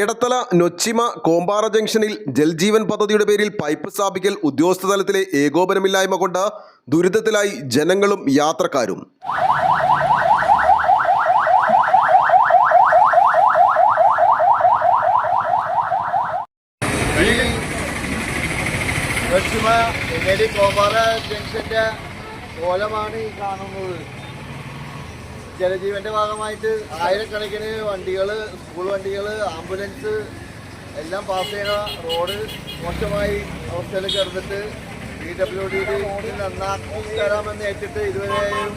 എടത്തല നൊച്ചിമ കോമ്പാറ ജംഗ്ഷനിൽ ജൽജീവൻ പദ്ധതിയുടെ പേരിൽ പൈപ്പ് സ്ഥാപിക്കൽ ഉദ്യോഗസ്ഥ തലത്തിലെ ഏകോപനമില്ലായ്മ കൊണ്ട് ദുരിതത്തിലായി ജനങ്ങളും യാത്രക്കാരും. കോമ്പാറ ജംഗ്ഷന്റെ കോലമാണ് ഈ കാണുന്നത്. ജലജീവന്റെ ഭാഗമായിട്ട് ആയിരക്കണക്കിന് വണ്ടികൾ സ്കൂൾ വണ്ടികൾ ആംബുലൻസ് എല്ലാം പാസ് ചെയ്യണ റോഡ് മോശമായി അവസ്ഥയിൽ കിടന്നിട്ട് പി ഡബ്ല്യു ഡി നന്നാക്കി തരാമെന്ന് ഏറ്റിട്ട് ഇതുവരെയും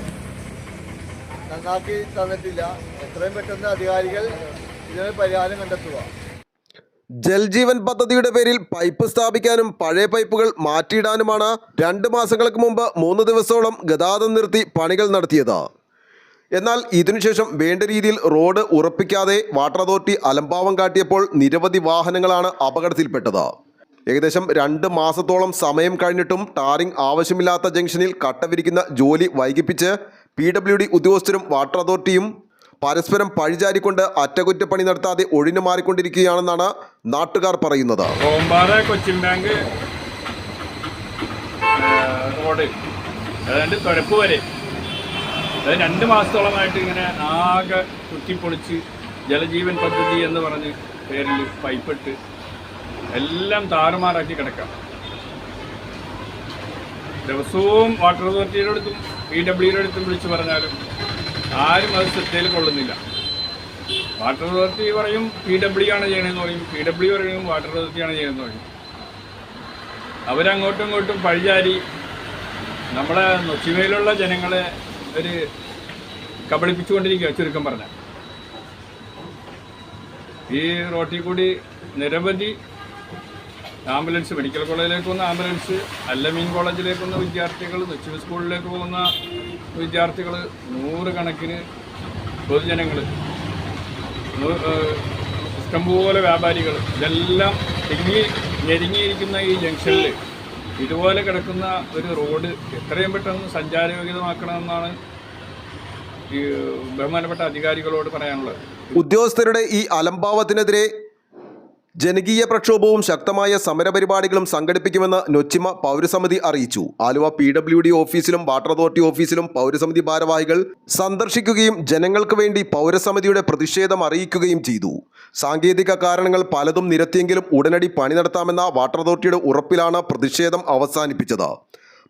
നന്നാക്കി തന്നിട്ടില്ല. എത്രയും പെട്ടെന്ന് അധികാരികൾ ഇതിന് പരിഹാരം കണ്ടെത്തുക. ജൽജീവൻ പദ്ധതിയുടെ പേരിൽ പൈപ്പ് സ്ഥാപിക്കാനും പഴയ പൈപ്പുകൾ മാറ്റിയിടാനുമാണ് രണ്ട് മാസങ്ങൾക്ക് മുമ്പ് മൂന്ന് ദിവസത്തോളം ഗതാഗതം നിർത്തി പണികൾ നടത്തിയത്. എന്നാൽ ഇതിനുശേഷം വേണ്ട രീതിയിൽ റോഡ് ഉറപ്പിക്കാതെ വാട്ടർ അതോറിറ്റി അലംഭാവം കാട്ടിയപ്പോൾ നിരവധി വാഹനങ്ങളാണ് അപകടത്തിൽപ്പെട്ടത്. ഏകദേശം രണ്ട് മാസത്തോളം സമയം കഴിഞ്ഞിട്ടും ടാറിംഗ് ആവശ്യമില്ലാത്ത ജംഗ്ഷനിൽ കട്ടവിരിക്കുന്ന ജോലി വൈകിപ്പിച്ച് പി ഡബ്ല്യു ഡി ഉദ്യോഗസ്ഥരും വാട്ടർ അതോറിറ്റിയും പരസ്പരം പഴിചാരിക്കൊണ്ട് അറ്റകുറ്റപ്പണി നടത്താതെ ഒഴിഞ്ഞു മാറിക്കൊണ്ടിരിക്കുകയാണെന്നാണ് നാട്ടുകാർ പറയുന്നത്. കൊച്ചിൻ ബാങ്ക് വരെ. അത് രണ്ട് മാസത്തോളമായിട്ട് ഇങ്ങനെ ആകെ കുത്തിപ്പൊളിച്ച് ജലജീവൻ പദ്ധതി എന്ന് പറഞ്ഞ് പേരിൽ പൈപ്പിട്ട് എല്ലാം താറുമാറാക്കി കിടക്കാം. ദിവസവും വാട്ടർ അതോറിറ്റിയുടെ അടുത്തും പി ഡബ്ല്യുടെ അടുത്തും വിളിച്ച് പറഞ്ഞാലും ആരും അത് ശ്രദ്ധയിൽ കൊള്ളുന്നില്ല. വാട്ടർ അതോറിറ്റി പറയും പി ഡബ്ല്യു ആണ് ചെയ്യണമെന്ന് പറയും പി ഡബ്ല്യു പറയും വാട്ടർ അതോറിറ്റി ആണ് ചെയ്യണമെന്ന് പറയും. അവരങ്ങോട്ടും ഇങ്ങോട്ടും പഴിചാരി നമ്മുടെ നൊച്ചിമയിലുള്ള ജനങ്ങളെ ഒരു കബളിപ്പിച്ചുകൊണ്ടിരിക്കുക ചുരുക്കം പറഞ്ഞ ഈ റോട്ടിൽ കൂടി നിരവധി ആംബുലൻസ് മെഡിക്കൽ കോളേജിലേക്ക് പോകുന്ന ആംബുലൻസ് അല്ലമീൻ കോളേജിലേക്ക് പോകുന്ന വിദ്യാർത്ഥികൾ നൊച്ചിമ സ്കൂളിലേക്ക് പോകുന്ന വിദ്യാർത്ഥികൾ നൂറുകണക്കിന് പൊതുജനങ്ങൾ ഇഷ്ടംപോലെ വ്യാപാരികൾ ഇതെല്ലാം തിങ്ങി ഞെരുങ്ങിയിരിക്കുന്ന ഈ ജംഗ്ഷനിൽ ഇതുപോലെ കിടക്കുന്ന ഒരു റോഡ് എത്രയും പെട്ടെന്ന് സഞ്ചാരയോഗ്യതമാക്കണമെന്നാണ് ബഹുമാനപ്പെട്ട അധികാരികളോട് പറയാനുള്ളത്. ഉദ്യോഗസ്ഥരുടെ ഈ അലംഭാവത്തിനെതിരെ ജനകീയ പ്രക്ഷോഭവും ശക്തമായ സമരപരിപാടികളും സംഘടിപ്പിക്കുമെന്ന് നൊച്ചിമ പൗരസമിതി അറിയിച്ചു. ആലുവ പി ഡബ്ല്യു ഡി ഓഫീസിലും വാട്ടർ അതോറിറ്റി ഓഫീസിലും പൗരസമിതി ഭാരവാഹികൾ സന്ദർശിക്കുകയും ജനങ്ങൾക്ക് വേണ്ടി പൗരസമിതിയുടെ പ്രതിഷേധം അറിയിക്കുകയും ചെയ്തു. സാങ്കേതിക കാരണങ്ങൾ പലതും നിരത്തിയെങ്കിലും ഉടനടി പണി നടത്താമെന്ന വാട്ടർ അതോറിറ്റിയുടെ ഉറപ്പിലാണ് പ്രതിഷേധം അവസാനിപ്പിച്ചത്.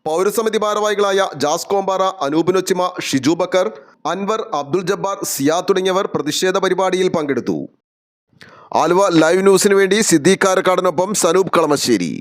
പൗരസമിതി ഭാരവാഹികളായ ജാസ് കോമ്പാറ അനൂപ് നൊച്ചിമ ഷിജു ബക്കർ അൻവർ അബ്ദുൾ ജബ്ബാർ സിയാ തുടങ്ങിയവർ പ്രതിഷേധ പരിപാടിയിൽ പങ്കെടുത്തു. ആലുവ ലൈവ് ന്യൂസിനു വേണ്ടി സിദ്ദീഖ് കാരക്കാടിനൊപ്പം സനൂപ് കളമശ്ശേരി